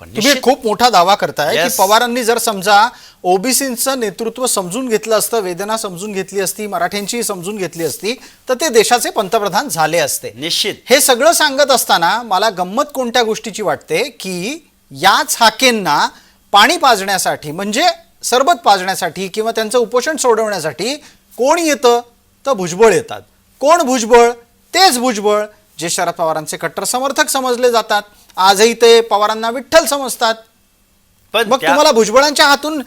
तुम्ही खूप मोठा दावा करताय की. पवारांनी जर समजा ओबीसीचं नेतृत्व समजून घेतलं असतं वेदना समजून घेतली असती मराठ्यांची समजून घेतली असती तर ते देशाचे पंतप्रधान झाले असते. निश्चित. हे सगळं सांगत असताना मला गंमत कोणत्या गोष्टीची वाटते? की याच हाकेंना पाणी पाजण्यासाठी म्हणजे सरबत पाजण्यासाठी किंवा त्यांचं उपोषण सोडवण्यासाठी कोण येतं? तर भुजबळ येतात. कोण भुजबळ? तेच भुजबळ. जे शरद पवारांचे कट्टर समर्थक समजले जातात आजही ते पवारांना विठ्ठल समजतात. पण मग त्या- तुम्हाला भुजबळांच्या हातून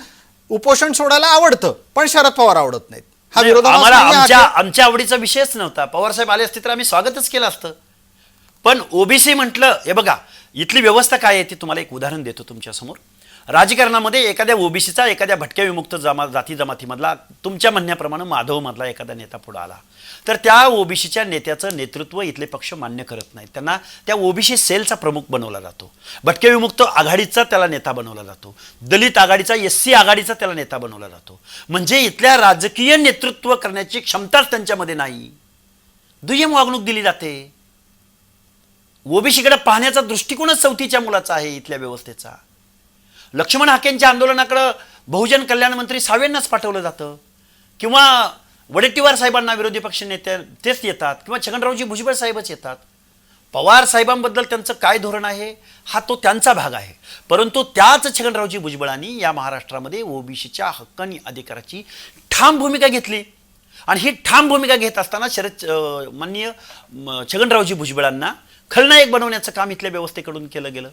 उपोषण सोडायला आवडतं पण शरद पवार आवडत नाहीत. हा नाही, विरोधाभास आम्हाला हा आमच्या की- आमच्या आवडीचा विषयच नव्हता. पवारसाहेब आले असते तर आम्ही स्वागतच केलं असतं. पण ओबीसी म्हटलं हे बघा इथली व्यवस्था काय आहे ती तुम्हाला एक उदाहरण देतो तुमच्यासमोर. राजकारणामध्ये एखाद्या ओबीसीचा एखाद्या भटक्या विमुक्त जमा जाती जमातीमधला तुमच्या म्हणण्याप्रमाणे माधवमधला एखादा नेता पुढं आला. तर त्या ओबीसीच्या नेत्याचं नेतृत्व इथले पक्ष मान्य करत नाहीत. त्यांना त्या ओबीसी सेलचा प्रमुख बनवला जातो. भटक्या विमुक्त आघाडीचा त्याला नेता बनवला जातो. दलित आघाडीचा एस सी आघाडीचा त्याला नेता बनवला जातो. म्हणजे इथल्या राजकीय नेतृत्व करण्याची क्षमताच त्यांच्यामध्ये नाही. दुय्यम वागणूक दिली जाते. ओबीसीकडे पाहण्याचा दृष्टिकोनच चौथीच्या मुलाचा आहे इथल्या व्यवस्थेचा. लक्ष्मण हाकेंच्या आंदोलनाकडं बहुजन कल्याण मंत्री सावेंनाच पाठवलं जातं. किंवा वडेट्टीवार साहेबांना विरोधी पक्ष नेते तेच येतात किंवा छगनरावजी भुजबळ साहेबच येतात. पवार साहेबांबद्दल त्यांचं काय धोरण आहे हा तो त्यांचा भाग आहे. परंतु त्याच छगनरावजी भुजबळांनी या महाराष्ट्रामध्ये ओबीसीच्या हक्क आणि अधिकाराची ठाम भूमिका घेतली. आणि ही ठाम भूमिका घेत असताना शरद माननीय छगनरावजी भुजबळांना खलनायक बनवण्याचं काम इथल्या व्यवस्थेकडून केलं गेलं.